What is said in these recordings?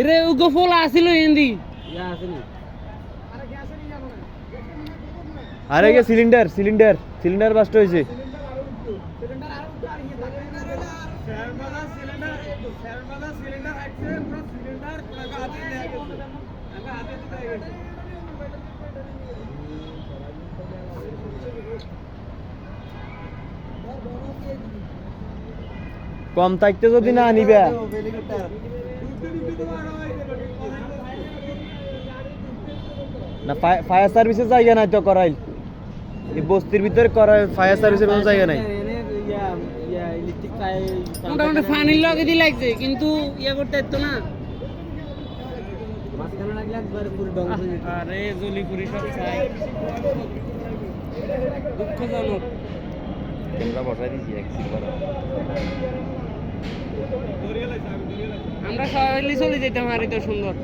এরে উগো ফোলা আসিল হিন্দি। ইয়া আরে গে সিলিন্ডার সিলিন্ডার সিলিন্ডার বাস্ট হয়েছে। কম থাকতে যদি না নিবে হেলিকপ্টার না ফায়ার সার্ভিসের জায়গা নাই তো করাইল। এই বস্তির ভিতরে করাই ফায়ার সার্ভিসের কোনো জায়গা নাই। মোটামুটি ফানির লগে দি লাগছে কিন্তু ইয়া করতে তো না। পুরো। আরে জলিপুরি সব চাই। দুঃখজনক। আমরা বসাই দিছি এক সিলভার আমরা সবাই চলে যেতাম আর এটা সুন্দর।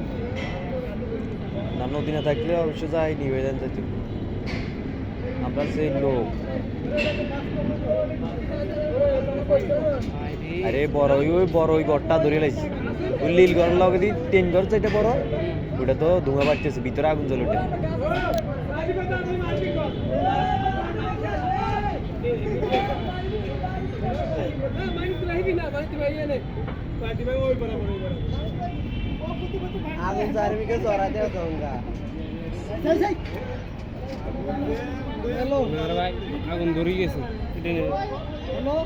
না নদী না থাকলে অবশ্য যাই নিবেদন যাইতে আমরা সেই লোক। আরে বড় ওই বড় ওই ঘরটা ধরে লাইছি। ওই লীল ঘর লগে দি তিন ঘর চাইতে বড়। ওটা তো ধোঁয়া বাড়তেছে ভিতরে আগুন জ্বলে ওঠে আগুন চারিদিকে জড়াতে হতো আমরা হ্যালো আর ভাই আগুন ধরে গেছে। Hello hello